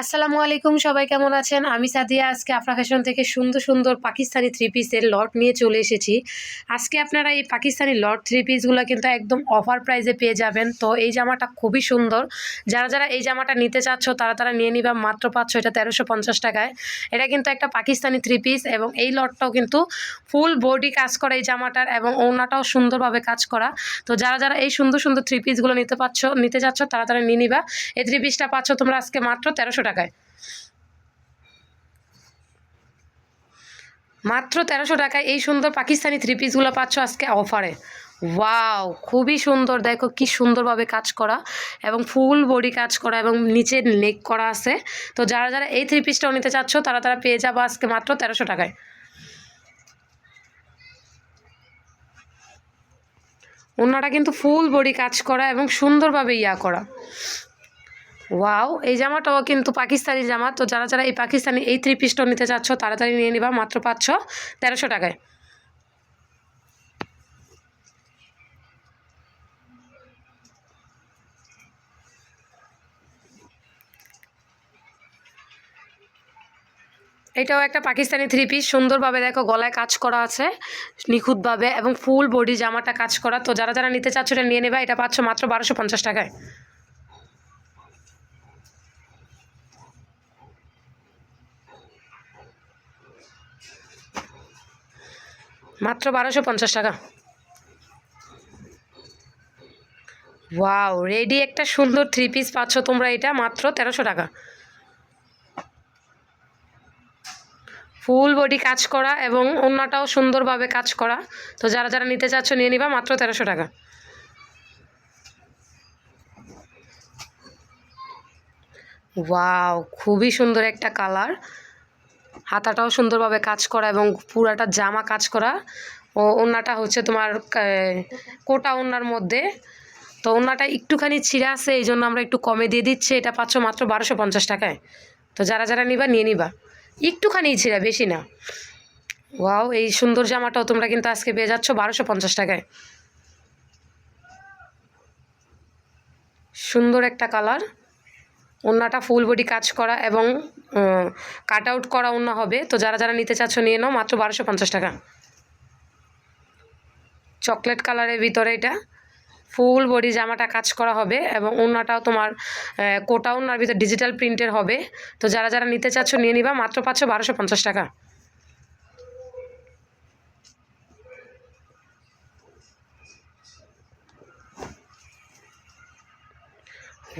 আসসালামু আলাইকুম, সবাই কেমন আছেন? আমি সাদিয়া, আজকে আফরা ফ্যাশন থেকে সুন্দর সুন্দর পাকিস্তানি থ্রি পিসের লট নিয়ে চলে এসেছি। আজকে আপনারা এই পাকিস্তানি লট থ্রি পিসগুলো কিন্তু একদম অফার প্রাইসে পেয়ে যাবেন। তো এই জামাটা খুবই সুন্দর। যারা যারা এই জামাটা নিতে চাচ্ছ, তারা তারা নিয়ে নিবা মাত্র পাচ্ছ এটা তেরোশো পঞ্চাশ টাকায়। এটা কিন্তু একটা পাকিস্তানি থ্রি পিস এবং এই লটটাও কিন্তু ফুল বডি কাজ করা এই জামাটার এবং ওড়নাটাও সুন্দরভাবে কাজ করা। তো যারা যারা এই সুন্দর সুন্দর থ্রি পিসগুলো নিতে পারছ নিতে চাচ্ছ, তারা তারা নিয়ে নিবা। এই থ্রি পিসটা পাচ্ছ তোমরা আজকে মাত্র তেরোশো টাকায়। মাত্র তেরোশো টাকায় এই সুন্দর পাকিস্তানি থ্রি পিসগুলো পাচ্ছ আজকে অফারে ওয়াও খুবই সুন্দর। দেখো কি সুন্দরভাবে কাজ করা এবং ফুল বডি কাজ করা এবং নিচে নেক করা আছে। তো যারা যারা এই থ্রি পিসটাও নিতে চাচ্ছ, তারা তারা পেয়ে যাব আজকে মাত্র তেরোশো টাকায়। ওনাটা কিন্তু ফুল বডি কাজ করা এবং সুন্দরভাবে ইয়া করা। ওয়াও, এই জামাটাও কিন্তু পাকিস্তানি জামা। তো যারা যারা এই পাকিস্তানি এই থ্রি পিসটাও নিতে চাচ্ছ, তাড়াতাড়ি নিয়ে নিবা মাত্র পাচ্ছ তেরোশো টাকায়। এটাও একটা পাকিস্তানি থ্রি পিস সুন্দরভাবে দেখো গলায় কাজ করা আছে, নিখুঁতভাবে এবং ফুল বডি জামাটা কাজ করা। তো যারা যারা নিতে চাচ্ছ, এটা নিয়ে নেবে, এটা পাচ্ছ মাত্র বারোশো পঞ্চাশ টাকায়। মাত্র বারোশো পঞ্চাশ টাকা। ওয়াও রেডি একটা সুন্দর থ্রি পিস পাচ্ছ তোমরা এটা, মাত্র তেরোশো টাকা। ফুল বডি কাজ করা এবং অন্যটাও সুন্দরভাবে কাজ করা। তো যারা যারা নিতে চাচ্ছ নিয়ে নিবা, মাত্র তেরোশো টাকা। ওয়াও খুবই সুন্দর একটা কালার হাতাটাও সুন্দরভাবে কাজ করা এবং পুরাটা জামা কাজ করা। ও ওড়নাটা হচ্ছে তোমার কোটা ওড়নার মধ্যে। তো ওড়নাটা একটুখানি ছিঁড়া আছে, এই জন্য আমরা একটু কমে দিয়ে দিচ্ছি। এটা পাচ্ছ মাত্র বারোশো পঞ্চাশ টাকায়। তো যারা যারা নিবা, নিয়ে নিবা। একটুখানি ছিঁড়া, বেশি না। ওয়াও, এই সুন্দর জামাটাও তোমরা কিন্তু আজকে পেয়ে যাচ্ছ বারোশো পঞ্চাশ টাকায়। সুন্দর একটা কালার। ওড়নাটা ফুল বডি কাজ করা এবং কাট আউট করা অন্য হবে। তো যারা যারা নিতে চাচ্ছ নিয়ে নাও, মাত্র বারোশো পঞ্চাশ টাকা। চকলেট কালারের ভিতরে এটা ফুল বডি জামাটা কাজ করা হবে এবং ওড়নাটাও তোমার কোটা ওড়নার ভিতরে ডিজিটাল প্রিন্টের হবে। তো যারা যারা নিতে চাচ্ছ নিয়ে নিবা, মাত্র পাচ্ছ বারোশো পঞ্চাশ টাকা।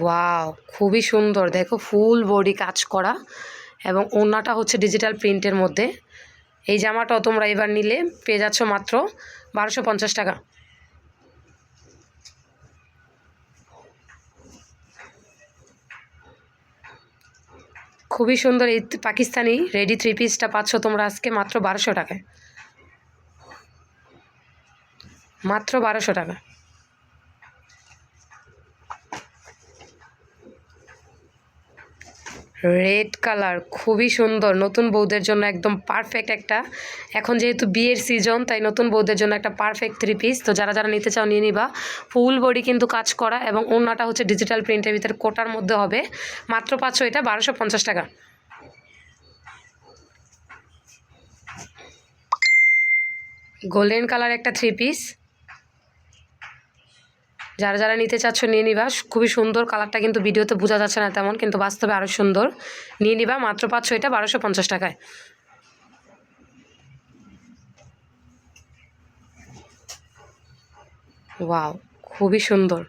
ওয়াও খুবই সুন্দর। দেখো ফুল বডি কাজ করা এবং ওড়নাটা হচ্ছে ডিজিটাল প্রিন্টের মধ্যে। এই জামাটাও তোমরা এবার নিলে, পেয়ে যাচ্ছ মাত্র বারোশো পঞ্চাশ টাকা। খুবই সুন্দর এই পাকিস্তানি রেডি থ্রি পিসটা পাচ্ছ তোমরা আজকে মাত্র বারোশো টাকায়। মাত্র বারোশো টাকা। রেড কালার, খুবই সুন্দর। নতুন বউদের জন্য একদম পারফেক্ট একটা। এখন যেহেতু বিয়ের সিজন তাই নতুন বউদের জন্য একটা পারফেক্ট থ্রি পিস তো যারা যারা নিতে চাও, নিয়ে নিবা। ফুল বডি কিন্তু কাজ করা এবং ওড়নাটা হচ্ছে ডিজিটাল প্রিন্টের ভিতরে কোটার মধ্যে হবে। মাত্র পাচ্ছ এটা, বারোশো পঞ্চাশ টাকা। গোল্ডেন কালার একটা থ্রি পিস যারা যারা নিতে চাচ্ছ নিয়ে নিবা। খুবই সুন্দর কালারটা কিন্তু ভিডিওতে বোঝা যাচ্ছে না তেমন, কিন্তু বাস্তবে আরও সুন্দর। নিয়ে নিবা, মাত্র পাচ্ছ এটা বারোশো পঞ্চাশ টাকায়। ওয়াও, খুবই সুন্দর।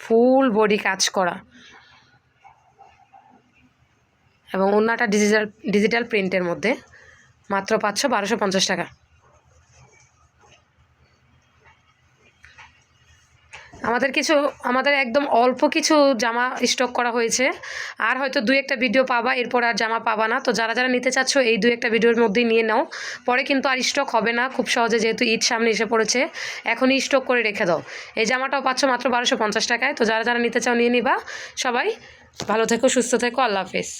ফুল বডি কাজ করা। এবং অন্যটা ডিজিটাল ডিজিটাল প্রিন্টের মধ্যে। মাত্র পাচ্ছ বারোশো পঞ্চাশ টাকা। আমাদের কিছু, আমাদের একদম অল্প কিছু জামা স্টক করা হয়েছে। আর হয়তো দুই একটা ভিডিও পাবা, এরপর আর জামা পাবা না। তো যারা যারা নিতে চাচ্ছ, এই দুই একটা ভিডিওর মধ্যেই নিয়ে নাও। পরে কিন্তু আর স্টক হবে না, খুব সহজে যেহেতু ঈদ সামনে এসে পড়েছে। এখনই স্টক করে রেখে দাও। এই জামাটাও পাচ্ছ মাত্র বারোশো পঞ্চাশ টাকায়। তো যারা যারা নিতে চাও, নিয়ে নিবা। সবাই ভালো থেকো, সুস্থ থেকো, আল্লাহ হাফেজ।